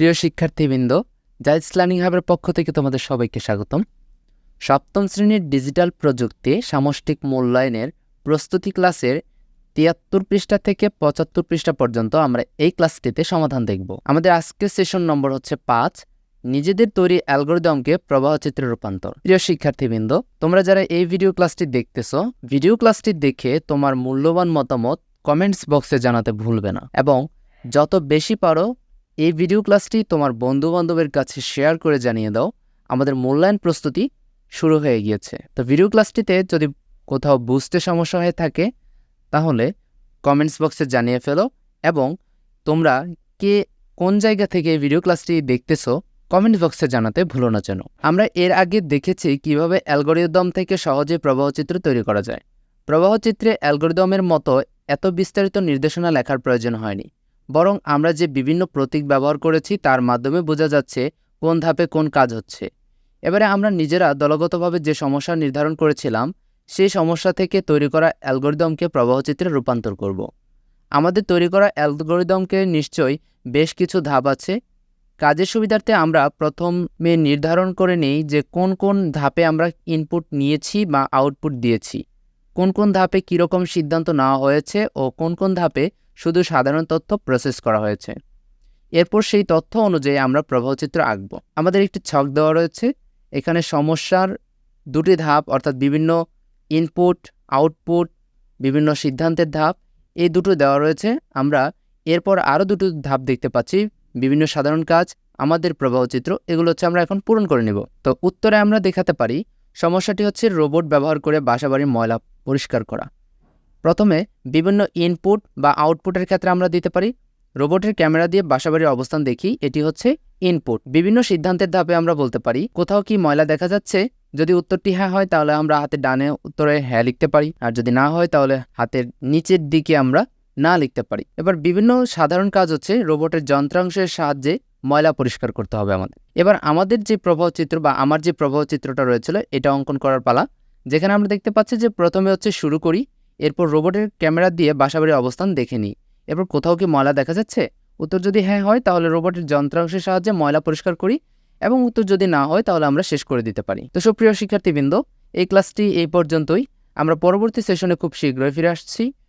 প্রিয় শিক্ষার্থীবৃন্দ জাইজ লার্নিং হাবের পক্ষ থেকে তোমাদের সবাইকে স্বাগতম। সপ্তম শ্রেণির ডিজিটাল প্রযুক্তি সামষ্টিক মূল্যায়নের প্রস্তুতি ক্লাসের তিয়াত্তর পৃষ্ঠা থেকে পঁচাত্তর পৃষ্ঠা পর্যন্ত আমরা এই ক্লাসটিতে সমাধান দেখব। আমাদের আজকের সেশন নম্বর হচ্ছে পাঁচ, নিজেদের তৈরি অ্যালগোরিদমকে প্রবাহ চিত্রে রূপান্তর। প্রিয় শিক্ষার্থীবৃন্দ, তোমরা যারা এই ভিডিও ক্লাসটি দেখতেছ, ভিডিও ক্লাসটি দেখে তোমার মূল্যবান মতামত কমেন্টস বক্সে জানাতে ভুলবে না। এবং যত বেশি পারো এই ভিডিও ক্লাসটি তোমার বন্ধু বান্ধবের কাছে শেয়ার করে জানিয়ে দাও। আমাদের মূল্যায়ন প্রস্তুতি শুরু হয়ে গিয়েছে। তো ভিডিও ক্লাসটিতে যদি কোথাও বুঝতে সমস্যা হয়ে থাকে, তাহলে কমেন্টস বক্সে জানিয়ে ফেলো এবং তোমরা কে কোন জায়গা থেকে ভিডিও ক্লাসটি দেখতেছো কমেন্ট বক্সে জানাতে ভুলো না যেন। আমরা এর আগে দেখেছি কীভাবে অ্যালগোরিদম থেকে সহজে প্রবাহচিত্র তৈরি করা যায়। প্রবাহচিত্রে অ্যালগোরিদমের মতো এত বিস্তারিত নির্দেশনা লেখার প্রয়োজন হয়নি। বরং আমরা যে বিভিন্ন প্রতীক ব্যবহার করেছি তার মাধ্যমে বোঝা যাচ্ছে কোন ধাপে কোন কাজ হচ্ছে। এবারে আমরা নিজেরা দলগতভাবে যে সমস্যা নির্ধারণ করেছিলাম, সেই সমস্যা থেকে তৈরি করা অ্যালগোরিদমকে প্রবাহচিত্রে রূপান্তর করব। আমাদের তৈরি করা অ্যালগোরিদমকে নিশ্চয়ই বেশ কিছু ধাপ আছে। কাজের সুবিধার্থে আমরা প্রথমে নির্ধারণ করে নিই যে কোন কোন ধাপে আমরা ইনপুট নিয়েছি বা আউটপুট দিয়েছি। কোন কোন ধাপে কীরকম সিদ্ধান্ত নেওয়া হয়েছে ও কোন কোন ধাপে শুধু সাধারণ তথ্য প্রসেস করা হয়েছে। এরপর সেই তথ্য অনুযায়ী আমরা প্রবাহচিত্র আঁকব। আমাদের একটি ছক দেওয়া রয়েছে। এখানে সমস্যার দুটি ধাপ, অর্থাৎ বিভিন্ন ইনপুট আউটপুট বিভিন্ন সিদ্ধান্তের ধাপ, এই দুটো দেওয়া রয়েছে। আমরা এরপর আরও দুটো ধাপ দেখতে পাচ্ছি। বিভিন্ন সাধারণ কাজ, আমাদের প্রবাহচিত্র এগুলো হচ্ছে আমরা এখন পূরণ করে নেব। তো উত্তরে আমরা দেখাতে পারি, সমস্যাটি হচ্ছে রোবট ব্যবহার করে বাসাবাড়ির ময়লা পরিষ্কার করা। প্রথমে বিভিন্ন ইনপুট বা আউটপুটের ক্ষেত্রে আমরা দিতে পারি। রোবটের ক্যামেরা দিয়ে বাসাবাড়ির অবস্থান দেখি, এটি হচ্ছে ইনপুট বিভিন্ন সিদ্ধান্তের ধাপে আমরা বলতে পারি, কোথাও কি ময়লা দেখা যাচ্ছে? যদি উত্তরটি হ্যাঁ হয়, তাহলে আমরা হাতে ডানে উত্তরে হ্যাঁ লিখতে পারি। আর যদি না হয়, তাহলে হাতের নিচের দিকে আমরা না লিখতে পারি। এবার বিভিন্ন সাধারণ কাজ হচ্ছে রোবটের যন্ত্রাংশের সাহায্যে ময়লা পরিষ্কার করতে হবে আমাদের। এবার আমাদের যে প্রবাহ চিত্র বা আমার যে প্রবাহ চিত্রটা রয়েছিল, এটা অঙ্কন করার পালা যেখানে আমরা দেখতে পাচ্ছি যে প্রথমে হচ্ছে শুরু করি, এরপর রোবটের ক্যামেরা দিয়ে বাসাবাড়ির অবস্থান দেখে নিই। এরপর কোথাও কি ময়লা দেখা যাচ্ছে? উত্তর যদি হ্যাঁ হয়, তাহলে রোবটের যন্ত্রাংশের সাহায্যে ময়লা পরিষ্কার করি এবং উত্তর যদি না হয়, তাহলে আমরা শেষ করে দিতে পারি। তো সুপ্রিয় শিক্ষার্থীবৃন্দ, এই ক্লাসটি এই পর্যন্তই। আমরা পরবর্তী সেশনে খুব শীঘ্রই ফিরে আসছি।